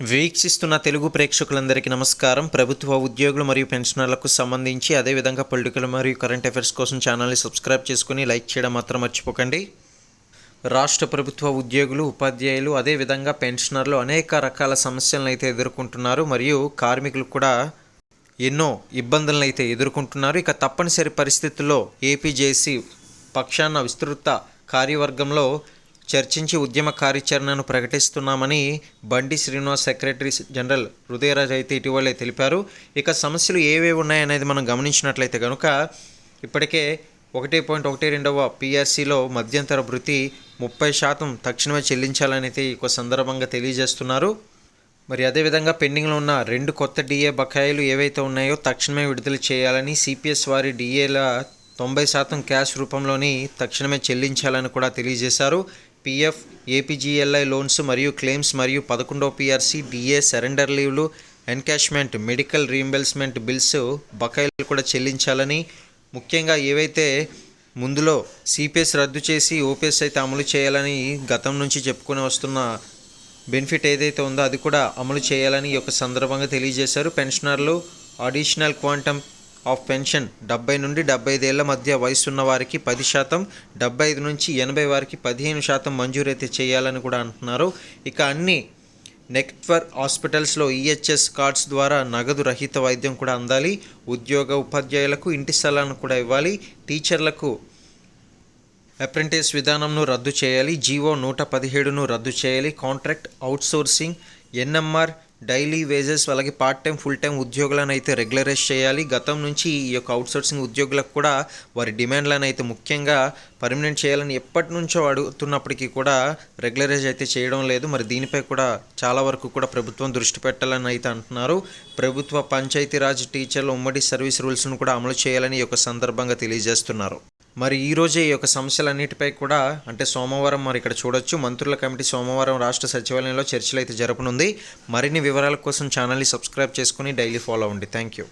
వీక్షిస్తున్న తెలుగు ప్రేక్షకులందరికీ నమస్కారం. ప్రభుత్వ ఉద్యోగులు మరియు పెన్షనర్లకు సంబంధించి అదేవిధంగా పొలిటికల్ మరియు కరెంట్ అఫైర్స్ కోసం ఛానల్ని సబ్స్క్రైబ్ చేసుకుని లైక్ చేయడం మాత్రం మర్చిపోకండి. రాష్ట్ర ప్రభుత్వ ఉద్యోగులు ఉపాధ్యాయులు అదేవిధంగా పెన్షనర్లు అనేక రకాల సమస్యలను అయితే ఎదుర్కొంటున్నారు. మరియు కార్మికులు కూడా ఎన్నో ఇబ్బందులను అయితే ఎదుర్కొంటున్నారు. ఇక తప్పనిసరి పరిస్థితుల్లో ఏపీజేసీ పక్షాన విస్తృత కార్యవర్గంలో చర్చించి ఉద్యమ కార్యాచరణను ప్రకటిస్తున్నామని బండి శ్రీనివాస్ సెక్రటరీ జనరల్ హృదయరాజ్ అయితే ఇటీవలే తెలిపారు. ఇక సమస్యలు ఏవేవి ఉన్నాయనేది మనం గమనించినట్లయితే కనుక ఇప్పటికే ఒకటి పాయింట్ ఒకటి రెండవ పిఆర్సీలో మధ్యంతర భృతి ముప్పై శాతం తక్షణమే చెల్లించాలనైతే ఈ సందర్భంగా తెలియజేస్తున్నారు. మరి అదేవిధంగా పెండింగ్లో ఉన్న రెండు కొత్త డిఏ బకాయిలు ఏవైతే ఉన్నాయో తక్షణమే విడుదల చేయాలని సిపిఎస్ వారి డిఏల తొంభై శాతం క్యాష్ రూపంలోని తక్షణమే చెల్లించాలని కూడా తెలియజేశారు. పిఎఫ్ ఏపీజీఎల్ఐ లోన్స్ మరియు క్లెయిమ్స్ మరియు పదకొండవ పిఆర్సీ డిఏ సరెండర్ లీవ్లు ఎన్కాష్మెంట్ మెడికల్ రీఎంబర్స్మెంట్ బిల్స్ బకాయిలు కూడా చెల్లించాలని ముఖ్యంగా ఏవైతే ముందులో సిపిఎస్ రద్దు చేసి ఓపీఎస్ అయితే అమలు చేయాలని గతం నుంచి చెప్పుకొని వస్తున్న బెనిఫిట్ ఏదైతే ఉందో అది కూడా అమలు చేయాలని ఈ యొక్క సందర్భంగా తెలియజేశారు. పెన్షనర్లు అడిషనల్ క్వాంటమ్ ఆఫ్ పెన్షన్. డెబ్బై నుండి డెబ్బై ఐదేళ్ళ మధ్య వయసున్న వారికి పది శాతం డెబ్బై ఐదు నుంచి ఎనభై వారికి పదిహేను శాతం మంజూరైతే చేయాలని కూడా అంటున్నారు. ఇక అన్ని నెట్వర్క్ హాస్పిటల్స్లో ఈహెచ్ఎస్ కార్డ్స్ ద్వారా నగదు రహిత వైద్యం కూడా అందాలి. ఉద్యోగ ఉపాధ్యాయులకు ఇంటి స్థలాలను కూడా ఇవ్వాలి. టీచర్లకు అప్రెంటిస్ విధానంను రద్దు చేయాలి. జీవో నూట పదిహేడును రద్దు చేయాలి. Contract outsourcing NMR daily wages అలాగే పార్ట్ టైం ఫుల్ టైం ఉద్యోగులను అయితే రెగ్యులరైజ్ చేయాలి. గతం నుంచి ఈ యొక్క అవుట్సోర్సింగ్ ఉద్యోగులకు కూడా వారి డిమాండ్లను అయితే ముఖ్యంగా పర్మనెంట్ చేయాలని ఎప్పటి నుంచో అడుగుతున్నప్పటికీ కూడా రెగ్యులరైజ్ అయితే చేయడం లేదు. మరి దీనిపై కూడా చాలా వరకు కూడా ప్రభుత్వం దృష్టి పెట్టాలని అయితే అంటున్నారు. ప్రభుత్వ పంచాయతీరాజ్ టీచర్ల ఉమ్మడి సర్వీస్ రూల్స్ను కూడా అమలు చేయాలని ఈ యొక్క సందర్భంగా తెలియజేస్తున్నారు. మరి ఈరోజే ఈ యొక్క సమస్యలన్నిటిపై కూడా అంటే సోమవారం మరి ఇక్కడ చూడొచ్చు. మంత్రుల కమిటీ సోమవారం రాష్ట్ర సచివాలయంలో చర్చలు అయితే జరపనుంది. మరిన్ని వివరాల కోసం ఛానల్ని సబ్స్క్రైబ్ చేసుకుని డైలీ ఫాలో అవ్వండి. Thank you.